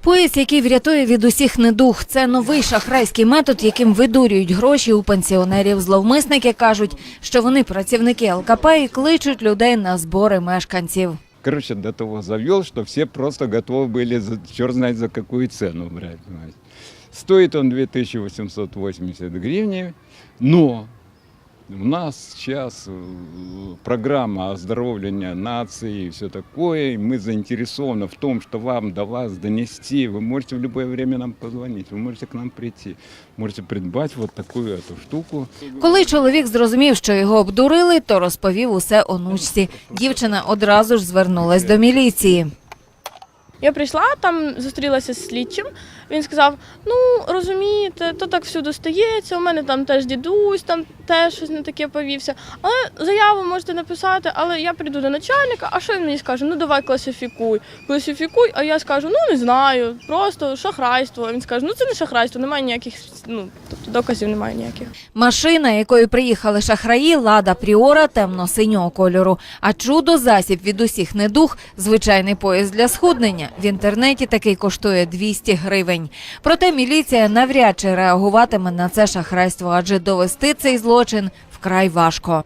Пояс, який врятує від усіх недух, це новий шахрайський метод, яким видурюють гроші у пенсіонерів. Зловмисники кажуть, що вони працівники ЛКП і кличуть людей на збори мешканців. Короче, до того завел, что все просто готовы были, за, черт знает за какую цену брать. понимаете. Стоит он 2880 гривен, но у нас сейчас э, программа оздоровления нации и все такое, и мы заинтересованы в том, что вам до вас донести. Вы можете в любое время нам позвонить, вы можете к нам прийти, можете придбать вот такую эту штуку. Коли чоловік зрозумів, що його обдурили, то розповів усе онучці. Дівчина одразу ж звернулась до міліції. Я прийшла, там зустрілася з слідчим. Він сказав: ну розумієте, то так всюди стається. У мене там теж дідусь, там теж щось не таке повівся. Але заяву можете написати, але я прийду до начальника. А що він мені скаже? Ну давай класифікуй. Класифікуй, а я скажу, ну не знаю, просто шахрайство. Він скаже, ну це не шахрайство, немає ніяких, ну тобто доказів немає ніяких. Машина, якою приїхали шахраї, лада Пріора темно-синього кольору. А чудо засіб від усіх недух звичайний пояс для схуднення. В інтернеті такий коштує 200 гривень. Проте міліція навряд чи реагуватиме на це шахрайство, адже довести цей злочин вкрай важко.